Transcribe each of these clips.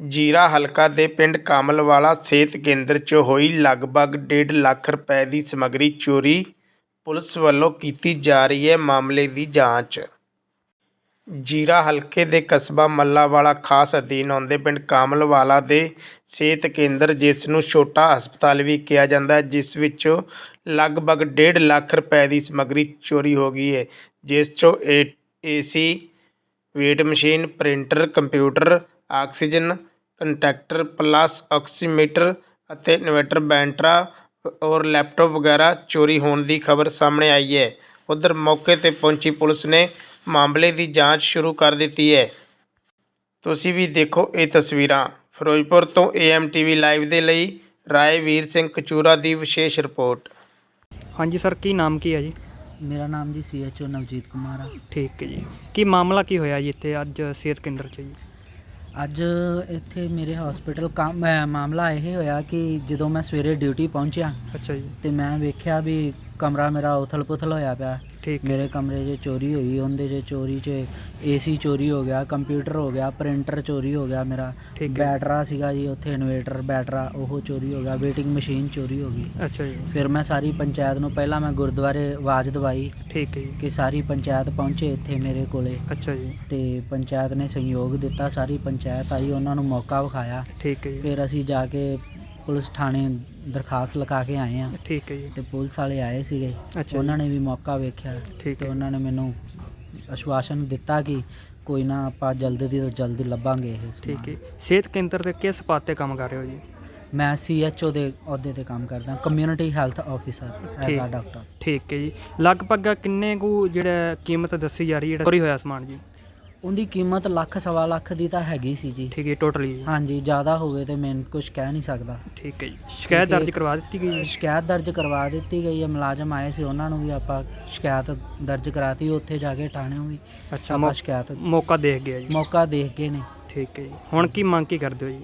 ਜੀਰਾ ਹਲਕਾ ਦੇ ਪਿੰਡ ਕਾਮਲਵਾਲਾ ਸਿਹਤ ਕੇਂਦਰ 'ਚ ਹੋਈ ਲਗਭਗ ਡੇਢ ਲੱਖ ਰੁਪਏ ਦੀ ਸਮੱਗਰੀ ਚੋਰੀ ਪੁਲਿਸ ਵੱਲੋਂ ਕੀਤੀ ਜਾ ਰਹੀ ਹੈ ਮਾਮਲੇ ਦੀ ਜਾਂਚ। ਜੀਰਾ ਹਲਕੇ ਦੇ ਕਸਬਾ ਮੱਲਾਵਾਲਾ ਖਾਸ ਅਧੀਨ ਆਉਂਦੇ ਪਿੰਡ ਕਾਮਲਵਾਲਾ ਦੇ ਸਿਹਤ ਕੇਂਦਰ, ਜਿਸ ਨੂੰ ਛੋਟਾ ਹਸਪਤਾਲ ਵੀ ਕਿਹਾ ਜਾਂਦਾ ਹੈ, ਜਿਸ ਵਿੱਚੋਂ ਲਗਭਗ 1.5 ਲੱਖ ਰੁਪਏ ਦੀ ਸਮੱਗਰੀ ਚੋਰੀ ਹੋ ਗਈ ਹੈ, ਜਿਸ 'ਚੋਂ ਏ AC weight machine, printer, computer oxygen concentrator plus oximeter ਅਤੇ ਇਨਵਰਟਰ ਬੈਂਟਰਾ ਔਰ ਲੈਪਟਾਪ ਵਗੈਰਾ ਚੋਰੀ ਹੋਣ ਦੀ ਖਬਰ ਸਾਹਮਣੇ ਆਈ ਹੈ। ਉਧਰ ਮੌਕੇ ਤੇ ਪਹੁੰਚੀ ਪੁਲਿਸ ਨੇ ਮਾਮਲੇ ਦੀ ਜਾਂਚ ਸ਼ੁਰੂ ਕਰ ਦਿੱਤੀ ਹੈ। ਤੁਸੀਂ ਵੀ ਦੇਖੋ ਇਹ ਤਸਵੀਰਾਂ। ਫਿਰੋਜ਼ਪੁਰ ਤੋਂ ਏਐਮ ਟੀਵੀ ਲਾਈਵ ਦੇ ਲਈ ਰਾਏ ਵੀਰ ਸਿੰਘ ਕਚੂਰਾ ਦੀ ਵਿਸ਼ੇਸ਼ ਰਿਪੋਰਟ। ਹਾਂਜੀ ਸਰ ਕੀ ਨਾਮ ਕੀ ਹੈ ਜੀ? ਮੇਰਾ ਨਾਮ ਜੀ ਸੀਐਚਓ ਨਵਜੀਤ ਕੁਮਾਰ ਆ। ਠੀਕ ਹੈ ਜੀ। ਕੀ ਮਾਮਲਾ ਕੀ ਹੋਇਆ ਜੀ ਇੱਥੇ ਅੱਜ ਸਿਹਤ ਕੇਂਦਰ 'ਚ ਜੀ? ਅੱਜ ਇੱਥੇ ਮੇਰੇ ਹਸਪੀਟਲ ਕੰਮ ਅਹ ਮਾਮਲਾ ਇਹ ਹੋਇਆ ਕਿ ਜਦੋਂ ਮੈਂ ਸਵੇਰੇ ਡਿਊਟੀ ਪਹੁੰਚਿਆ ਅੱਛਾ ਜੀ। ਤੇ ਮੈਂ ਵੇਖਿਆ ਵੀ ਕਮਰਾ ਮੇਰਾ ਉਥਲ-ਪੁਥਲ ਹੋਇਆ ਪਿਆ। ਠੀਕ। ਮੇਰੇ ਕਮਰੇ 'ਚ ਚੋਰੀ ਹੋਈ ਉਹਦੇ 'ਚ ਚੋਰੀ 'ਚ ਏਸੀ ਚੋਰੀ ਹੋ ਗਿਆ ਕੰਪਿਊਟਰ ਹੋ ਗਿਆ ਪ੍ਰਿੰਟਰ ਚੋਰੀ ਹੋ ਗਿਆ ਮੇਰਾ। ਠੀਕ ਹੈ। ਬੈਟਰਾ ਸੀਗਾ ਜੀ ਉੱਥੇ ਇਨਵੇਟਰ ਬੈਟਰਾ ਉਹ ਚੋਰੀ ਹੋ ਗਿਆ ਵੇਟਿੰਗ ਮਸ਼ੀਨ ਚੋਰੀ ਹੋ ਗਈ। ਅੱਛਾ ਜੀ। ਫਿਰ ਮੈਂ ਸਾਰੀ ਪੰਚਾਇਤ ਨੂੰ ਪਹਿਲਾਂ ਮੈਂ ਗੁਰਦੁਆਰੇ ਆਵਾਜ਼ ਦਵਾਈ ਠੀਕ ਹੈ ਜੀ। ਕਿ ਸਾਰੀ ਪੰਚਾਇਤ ਪਹੁੰਚੇ ਇੱਥੇ ਮੇਰੇ ਕੋਲੇ। ਅੱਛਾ ਜੀ। ਤੇ ਪੰਚਾਇਤ ਨੇ ਸਹਿਯੋਗ ਦਿੱਤਾ ਸਾਰੀ ਪੰਚਾਇਤ ਆਈ ਉਹਨਾਂ ਨੂੰ ਮੌਕਾ ਵਿਖਾਇਆ। ਠੀਕ ਹੈ ਜੀ। ਫਿਰ ਅਸੀਂ ਜਾ ਕੇ ਪੁਲਿਸ ਥਾਣੇ ਦਰਖਾਸਤ ਲਿਖਾ ਕੇ ਆਏ ਆ। ਠੀਕ ਹੈ ਜੀ। ਤੇ ਪੁਲਿਸ ਵਾਲੇ ਆਏ ਸੀਗੇ। ਅੱਛਾ ਉਹਨਾਂ ਨੇ ਵੀ ਮੌਕਾ ਵੇਖਿਆ। ਠੀਕ ਤੇ ਹੈ ਉਹਨਾਂ ਨੇ ਮੈਨੂੰ ਆਸ਼ਵਾਸਨ ਦਿੱਤਾ ਕਿ ਕੋਈ ਨਾ ਆਪਾਂ ਜਲਦੀ ਤੋਂ ਜਲਦੀ ਲੱਭਾਂਗੇ ਇਹ ਸਮਾਨ। ਠੀਕ ਹੈ। ਸਿਹਤ ਕੇਂਦਰ ਤੇ ਕਿਸ ਪਾਤ ਤੇ ਕੰਮ ਕਰ ਰਹੇ ਹੋ ਜੀ? ਮੈਂ ਸੀਐਚਓ ਦੇ ਅਹੁਦੇ ਤੇ ਕੰਮ ਕਰਦਾ। ਕਮਿਊਨਿਟੀ ਹੈਲਥ ਆਫੀਸਰ ਠੀਕ। ਐਜ਼ ਡਾਕਟਰ ਠੀਕ ਹੈ ਜੀ। ਲਗਭਗ ਕਿੰਨੇ ਕੁ ਜਿਹੜਾ ਕੀਮਤ ਦੱਸੀ ਜਾ ਰਹੀ ਹੈ ਜਿਹੜਾ ਚੋਰੀ ਹੋਇਆ ਸਮਾਨ ਜੀ? ਉਹਦੀ ਕੀਮਤ ਲੱਖ ਸਵਾ ਲੱਖ ਦੀ ਤਾਂ ਹੈਗੀ ਸੀ ਜੀ। ਠੀਕ ਹੈ ਟੋਟਲੀ ਹਾਂਜੀ ਜ਼ਿਆਦਾ ਹੋਵੇ ਤੇ ਮੈਂ ਕੁਝ ਕਹਿ ਨਹੀਂ ਸਕਦਾ। ਠੀਕ ਹੈ ਜੀ। ਸ਼ਿਕਾਇਤ ਦਰਜ ਕਰਵਾ ਦਿੱਤੀ ਗਈ ਹੈ ਸ਼ਿਕਾਇਤ ਦਰਜ ਕਰਵਾ ਦਿੱਤੀ ਗਈ ਹੈ ਮੁਲਾਜ਼ਮ ਆਏ ਸੀ ਉਹਨਾਂ ਨੂੰ ਵੀ ਆਪਾਂ ਸ਼ਿਕਾਇਤ ਦਰਜ ਕਰਾਤੀ ਉੱਥੇ ਜਾ ਕੇ ਥਾਣਿਓਂ ਵੀ ਅੱਛਾ ਆਪਾਂ ਮੌ- ਸ਼ਿਕਾਇਤ ਮੌਕਾ ਦੇਖ ਗਿਆ ਜੀ। ਮੌਕਾ ਦੇਖ ਕੇ ਨੇ। ਠੀਕ ਹੈ ਜੀ। ਹੁਣ ਕੀ ਮੰਗ ਕੀ ਕਰਦੇ ਹੋ ਜੀ?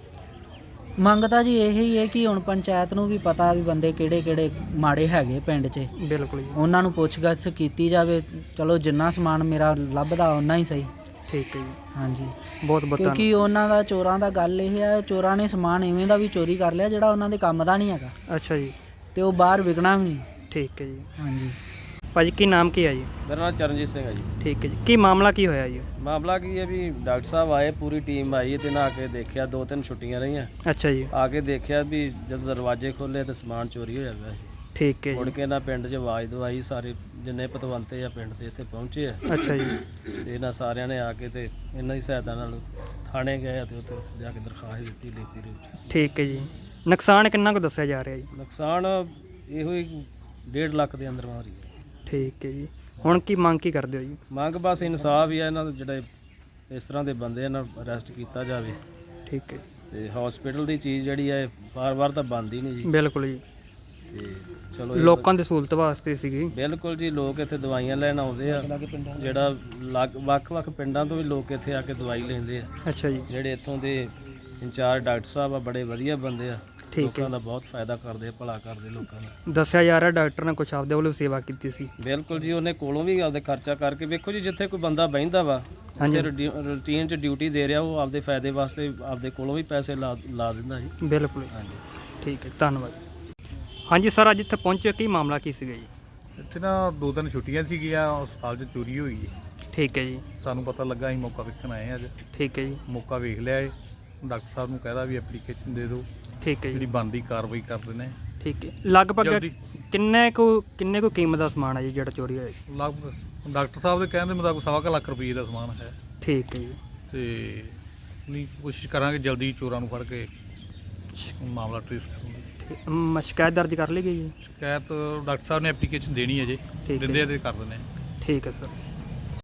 ਮੰਗ ਤਾਂ ਜੀ ਇਹੀ ਹੈ ਕਿ ਹੁਣ ਪੰਚਾਇਤ ਨੂੰ ਵੀ ਪਤਾ ਵੀ ਬੰਦੇ ਕਿਹੜੇ ਕਿਹੜੇ ਮਾੜੇ ਹੈਗੇ ਪਿੰਡ 'ਚ। ਬਿਲਕੁਲ ਜੀ। ਉਹਨਾਂ ਨੂੰ ਪੁੱਛਗਿੱਛ ਕੀਤੀ ਜਾਵੇ ਚਲੋ ਜਿੰਨਾ ਸਮਾਨ ਮੇਰਾ ਲੱਭਦਾ ਓਨਾ ਹੀ ਸਹੀ। ਠੀਕ ਹੈ ਜੀ। ਹਾਂਜੀ। ਬਹੁਤ ਬਹੁਤ ਕਿਉਂਕਿ ਉਹਨਾਂ ਦਾ ਚੋਰਾਂ ਦਾ ਗੱਲ ਇਹ ਹੈ ਚੋਰਾਂ ਨੇ ਸਮਾਨ ਐਵੇਂ ਦਾ ਵੀ ਚੋਰੀ ਕਰ ਲਿਆ ਜਿਹੜਾ ਉਹਨਾਂ ਦੇ ਕੰਮ ਦਾ ਨਹੀਂ ਹੈਗਾ। ਅੱਛਾ ਜੀ। ਤੇ ਉਹ ਬਾਹਰ ਵਿਕਣਾ ਵੀ ਨਹੀਂ। ਠੀਕ ਹੈ ਜੀ। ਹਾਂਜੀ। ਭਾਜੀ ਕੀ ਨਾਮ ਕੀ ਹੈ ਜੀ? ਮੇਰਾ ਨਾਮ ਚਰਨਜੀਤ ਸਿੰਘ ਹੈ ਜੀ। ਠੀਕ ਹੈ ਜੀ। ਕੀ ਮਾਮਲਾ ਕੀ ਹੋਇਆ ਜੀ? ਮਾਮਲਾ ਕੀ ਹੈ ਵੀ ਡਾਕਟਰ ਸਾਹਿਬ ਆਏ ਪੂਰੀ ਟੀਮ ਆਈ ਤੇ ਨਾ ਆ ਕੇ ਦੇਖਿਆ ਦੋ ਤਿੰਨ ਛੁੱਟੀਆਂ ਰਹੀਆਂ। ਅੱਛਾ ਜੀ। ਆ ਕੇ ਦੇਖਿਆ ਵੀ ਜਦੋਂ ਦਰਵਾਜ਼ੇ ਖੋਲੇ ਤੇ ਸਮਾਨ ਚੋਰੀ ਹੋਇਆ ਪਿਆ ਸੀ। ਠੀਕ ਹੈ ਮੁੜ ਜੀ। ਕੇ ਨਾ ਪਿੰਡ 'ਚ ਆਵਾਜ਼ ਦਵਾਈ ਸਾਰੇ ਜਿੰਨੇ ਪਤਵੰਤੇ ਆ ਪਿੰਡ ਦੇ ਇੱਥੇ ਪਹੁੰਚੇ ਆ। ਅੱਛਾ ਜੀ। ਤੇ ਇਹਨਾਂ ਸਾਰਿਆਂ ਨੇ ਆ ਕੇ ਤੇ ਇਹਨਾਂ ਦੀ ਸਹਾਇਤਾ ਨਾਲ ਥਾਣੇ ਗਏ ਤੇ ਉੱਥੇ ਜਾ ਕੇ ਦਰਖਾਸਤ ਦਿੱਤੀ ਲਿਖਤੀ ਰੂਪ 'ਚ। ਠੀਕ ਹੈ ਜੀ। ਨੁਕਸਾਨ ਕਿੰਨਾ ਕੁ ਦੱਸਿਆ ਜਾ ਰਿਹਾ ਜੀ? ਨੁਕਸਾਨ ਇਹੋ ਹੀ 1.5 ਲੱਖ ਦੇ ਅੰਦਰ ਮਾਰੀ ਹੈ ਠੀਕ ਹੈ ਜੀ। ਹੁਣ ਕੀ ਮੰਗ ਕੀ ਕਰਦੇ ਹੋ ਜੀ? ਮੰਗ ਬਸ ਇਨਸਾਫ ਹੀ ਆ ਇਹਨਾਂ ਦੇ ਜਿਹੜੇ ਇਸ ਤਰ੍ਹਾਂ ਦੇ ਬੰਦੇ ਇਹਨਾਂ ਨੂੰ ਅਰੈਸਟ ਕੀਤਾ ਜਾਵੇ। ਠੀਕ ਹੈ ਤੇ ਹਸਪੀਟਲ ਦੀ ਚੀਜ਼ ਜਿਹੜੀ ਹੈ ਵਾਰ-ਵਾਰ ਤਾਂ ਬੰਦ ਹੀ ਨਹੀਂ ਜੀ। ਬਿਲਕੁਲ ਜੀ। ਤੇ ਚਲੋ ਇਹ ਲੋਕਾਂ ਦੀ ਸਹੂਲਤ ਵਾਸਤੇ ਸੀਗੀ। ਬਿਲਕੁਲ ਜੀ ਲੋਕ ਇੱਥੇ ਦਵਾਈਆਂ ਲੈਣ ਆਉਂਦੇ ਆ। ਜਿਹੜਾ ਲੱਗ- ਵੱਖ-ਵੱਖ ਪਿੰਡਾਂ ਤੋਂ ਵੀ ਲੋਕ ਇੱਥੇ ਆ ਕੇ ਦਵਾਈ ਲੈਂਦੇ ਆ। ਅੱਛਾ ਜੀ। ਜਿਹੜੇ ਇੱਥੋਂ ਦੇ ਇੰਚਾਰਜ ਡਾਕਟਰ ਸਾਹਿਬ ਆ ਬੜੇ ਵਧੀਆ ਬੰਦੇ ਆ। ਠੀਕ ਲੋਕਾਂ ਹੈ ਦਾ ਬਹੁਤ ਫਾਇਦਾ ਕਰਦੇ ਆ ਭਲਾ ਕਰਦੇ ਲੋਕਾਂ ਦਾ। ਦੱਸਿਆ ਜਾ ਰਿਹਾ ਡਾਕਟਰ ਨੇ ਕੁਛ ਆਪਦੇ ਵੱਲੋਂ ਸੇਵਾ ਕੀਤੀ ਸੀ। ਬਿਲਕੁਲ ਜੀ ਉਹਨੇ ਕੋਲੋਂ ਵੀ ਆਪਦੇ ਖਰਚਾ ਕਰਕੇ ਵੇਖੋ ਜੀ ਜਿੱਥੇ ਕੋਈ ਬੰਦਾ ਬਹਿੰਦਾ ਵਾ ਹਾਂਜੀ। ਜੇ ਰੂਟੀਨ 'ਚ ਡਿਊਟੀ ਦੇ ਰਿਹਾ ਉਹ ਆਪਦੇ ਫਾਇਦੇ ਵਾਸਤੇ ਆਪਦੇ ਕੋਲੋਂ ਵੀ ਪੈਸੇ ਲਾ ਲਾ ਦਿੰਦਾ ਜੀ। ਬਿਲਕੁਲ। ਹਾਂਜੀ। ਠੀਕ ਹੈ ਧੰਨਵਾਦ। ਹਾਂਜੀ ਸਰ ਅੱਜ ਇੱਥੇ ਪਹੁੰਚੇ ਕੀ ਮਾਮਲਾ ਕੀ ਸੀਗਾ ਜੀ? ਇੱਥੇ ਨਾ ਦੋ ਤਿੰਨ ਛੁੱਟੀਆਂ ਸੀਗੀਆਂ ਹਸਪਤਾਲ 'ਚ ਚੋਰੀ ਹੋਈ ਹੈ ਠੀਕ ਹੈ ਜੀ। ਸਾਨੂੰ ਪਤਾ ਲੱਗਾ ਅਸੀਂ ਮੌਕਾ ਵੇਖਣ ਆਏ ਹਾਂ ਅੱਜ। ਠੀਕ ਹੈ ਜੀ। ਮੌਕਾ ਵੇਖ ਲਿਆ ਏ। ਡਾਕਟਰ ਸਾਹਿਬ ਨੂੰ ਕਹਿਦਾ ਵੀ ਐਪਲੀਕੇਸ਼ਨ ਦੇ ਦਿਓ। ਠੀਕ ਹੈ ਜਿਹੜੀ ਜੀ ਬਣਦੀ ਕਾਰਵਾਈ ਕਰ ਦਿੰਦੇ ਠੀਕ ਹੈ। ਲਗਭਗ ਜਲਦੀ। ਕਿੰਨੇ ਕੁ ਕਿੰਨੇ ਕੁ ਕੀਮਤ ਦਾ ਸਮਾਨ ਹੈ ਜੀ ਜਿਹੜਾ ਚੋਰੀ ਹੋਇਆ ਜੀ? ਲਗਭਗ ਡਾਕਟਰ ਸਾਹਿਬ ਦੇ ਕਹਿਣ ਦੇ ਮੁਤਾਬਕ ਸਵਾ ਕੁ ਲੱਖ ਰੁਪਏ ਦਾ ਸਮਾਨ ਹੈ। ਠੀਕ ਹੈ ਜੀ। ਤੇ ਨਹੀਂ ਕੋਸ਼ਿਸ਼ ਕਰਾਂਗੇ ਜਲਦੀ ਚੋਰਾਂ ਨੂੰ ਫੜ ਕੇ ਮਾਮਲਾ ਟ੍ਰੇਸ ਕਰਨ ਦੀ ਸ਼ਿਕਾਇਤ ਦਰਜ ਕਰ ਲਈ ਗਈ ਜੀ? ਸ਼ਿਕਾਇਤ ਡਾਕਟਰ ਸਾਹਿਬ ਨੇ ਐਪਲੀਕੇਸ਼ਨ ਦੇਣੀ ਹੈ ਜੇ। ਠੀਕ ਹੈ। ਦਿੰਦੇ ਆ ਤੇ ਕਰ ਦਿੰਦੇ ਆ। ਠੀਕ ਹੈ ਸਰ।